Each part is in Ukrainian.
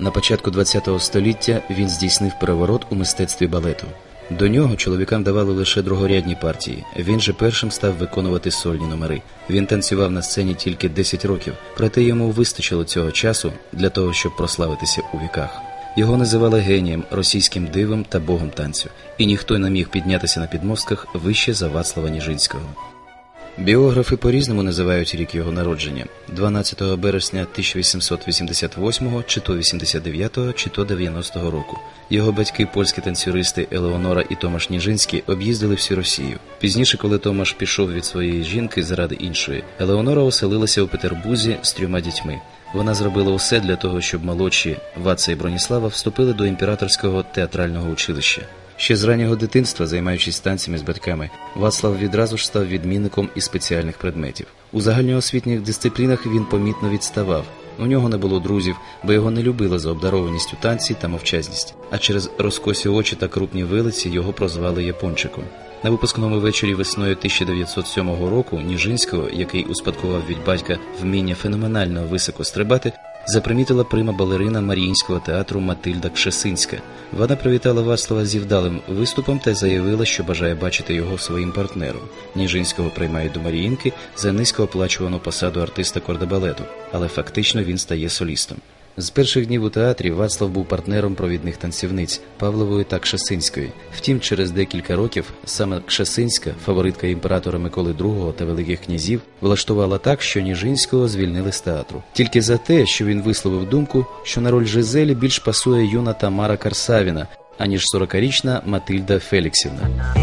На початку ХХ століття він здійснив переворот у мистецтві балету. До нього чоловікам давали лише другорядні партії. Він же першим став виконувати сольні номери. Він танцював на сцені тільки 10 років, проте йому вистачило цього часу для того, щоб прославитися у віках. Його називали генієм, російським дивом та богом танцю, і ніхто не міг піднятися на підмостках вище за Вацлава Ніжинського. Біографи по-різному називають рік його народження 12 березня 1888 чи то 89 чи то 90 року. Його батьки, польські танцюристи Елеонора і Томаш Ніжинський, об'їздили всю Росію. Пізніше, коли Томаш пішов від своєї жінки заради іншої, Елеонора оселилася у Петербурзі з трьома дітьми. Вона зробила усе для того, щоб молодші Ваца і Броніслава вступили до імператорського театрального училища. Ще з раннього дитинства, займаючись танцями з батьками, Вацлав відразу ж став відмінником із спеціальних предметів. У загальноосвітніх дисциплінах він помітно відставав. У нього не було друзів, бо його не любили за обдарованість у танці та мовчазність. А через розкосі очі та крупні вилиці його прозвали Япончиком. На випускному вечорі весною 1907 року Ніжинського, який успадкував від батька вміння феноменально високо стрибати, запримітила прима балерина Маріїнського театру Матильда Кшесинська. Вона привітала Вацлава зі вдалим виступом та заявила, що бажає бачити його своїм партнером. Ніжинського приймають до Маріїнки за низько оплачувану посаду артиста кордебалету, але фактично він стає солістом. З перших днів у театрі Вацлав був партнером провідних танцівниць Павлової та Кшесинської. Втім, через декілька років саме Кшесинська, фаворитка імператора Миколи II та великих князів, влаштувала так, що Ніжинського звільнили з театру. Тільки за те, що він висловив думку, що на роль Жизелі більш пасує юна Тамара Карсавіна, аніж 40-річна Матильда Феліксівна.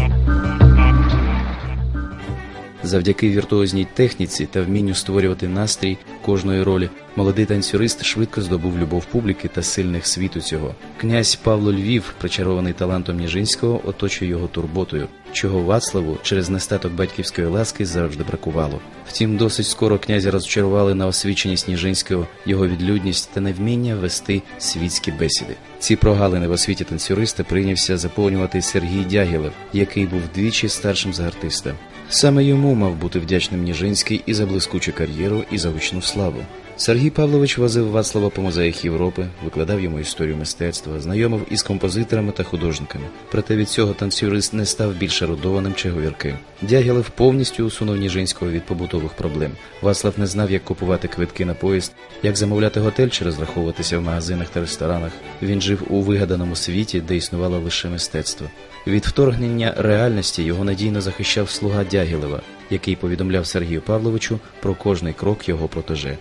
Завдяки віртуозній техніці та вмінню створювати настрій кожної ролі, молодий танцюрист швидко здобув любов публіки та сильних світу цього. Князь Павло Львів, причарований талантом Ніжинського, оточує його турботою, чого Вацлаву через нестаток батьківської ласки завжди бракувало. Втім, досить скоро князя розчарували на освіченість Ніжинського, його відлюдність та невміння вести світські бесіди. Ці прогалини в освіті танцюриста прийнявся заповнювати Сергій Дягілев, який був двічі старшим за артиста. Саме йому мав бути вдячним Ніжинський і за блискучу кар'єру, і за гучну славу. Сергій Павлович возив Вацлава по музеях Європи, викладав йому історію мистецтва, знайомив із композиторами та художниками. Проте від цього танцюрист не став більш ерудованим чи говірким. Дягілев повністю усунув Ніжинського від побутових проблем. Вацлав не знав, як купувати квитки на поїзд, як замовляти готель чи розраховуватися в магазинах та ресторанах. Він жив у вигаданому світі, де існувало лише мистецтво. Від вторгнення реальності його надійно захищав слуга Дягілева, який повідомляв Сергію Павловичу про кожний крок його протеже.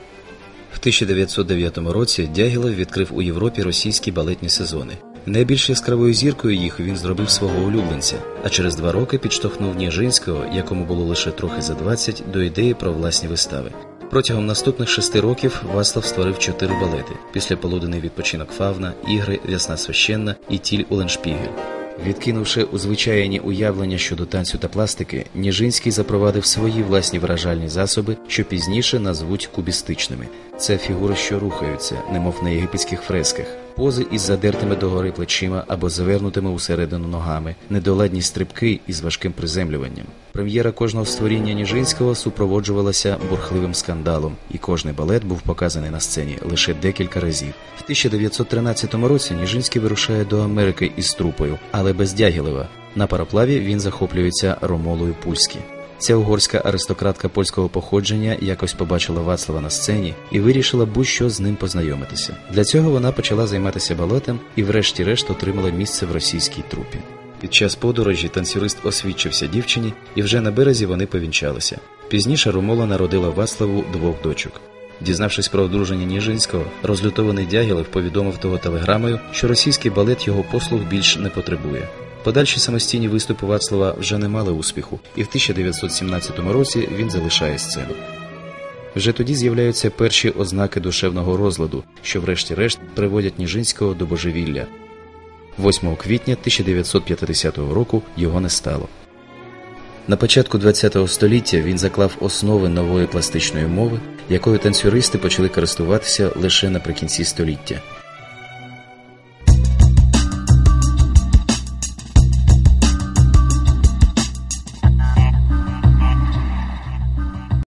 В 1909 році Дягілев відкрив у Європі російські балетні сезони. Найбільш яскравою зіркою їх він зробив свого улюбленця, а через два роки підштовхнув Ніжинського, якому було лише трохи за 20, до ідеї про власні вистави. Протягом наступних шести років Васлав створив чотири балети після полуденний відпочинок Фавна, ігри, Вясна священна і Тіль Уленшпігель. Відкинувши узвичайні уявлення щодо танцю та пластики, Ніжинський запровадив свої власні вражальні засоби, що пізніше назвуть кубістичними. Це фігури, що рухаються, немов на єгипетських фресках, пози із задертими догори плечима або завернутими усередину ногами, недоладні стрибки із важким приземлюванням. Прем'єра кожного створіння Ніжинського супроводжувалася бурхливим скандалом, і кожний балет був показаний на сцені лише декілька разів. В 1913 році Ніжинський вирушає до Америки із трупою, але без Дягілева. На пароплаві він захоплюється Ромолою Пульські. Ця угорська аристократка польського походження якось побачила Вацлава на сцені і вирішила будь-що з ним познайомитися. Для цього вона почала займатися балетом і, врешті-решт, отримала місце в російській трупі. Під час подорожі танцюрист освідчився дівчині, і вже на березі вони повінчалися. Пізніше Ромола народила Вацлаву двох дочок. Дізнавшись про одруження Ніжинського, розлютований Дягілев повідомив того телеграмою, що російський балет його послуг більш не потребує. Подальші самостійні виступи Вацлава вже не мали успіху, і в 1917 році він залишає сцену. Вже тоді з'являються перші ознаки душевного розладу, що, врешті-решт, приводять Ніжинського до божевілля. 8 квітня 1950 року його не стало. На початку ХХ століття він заклав основи нової пластичної мови, якою танцюристи почали користуватися лише наприкінці століття.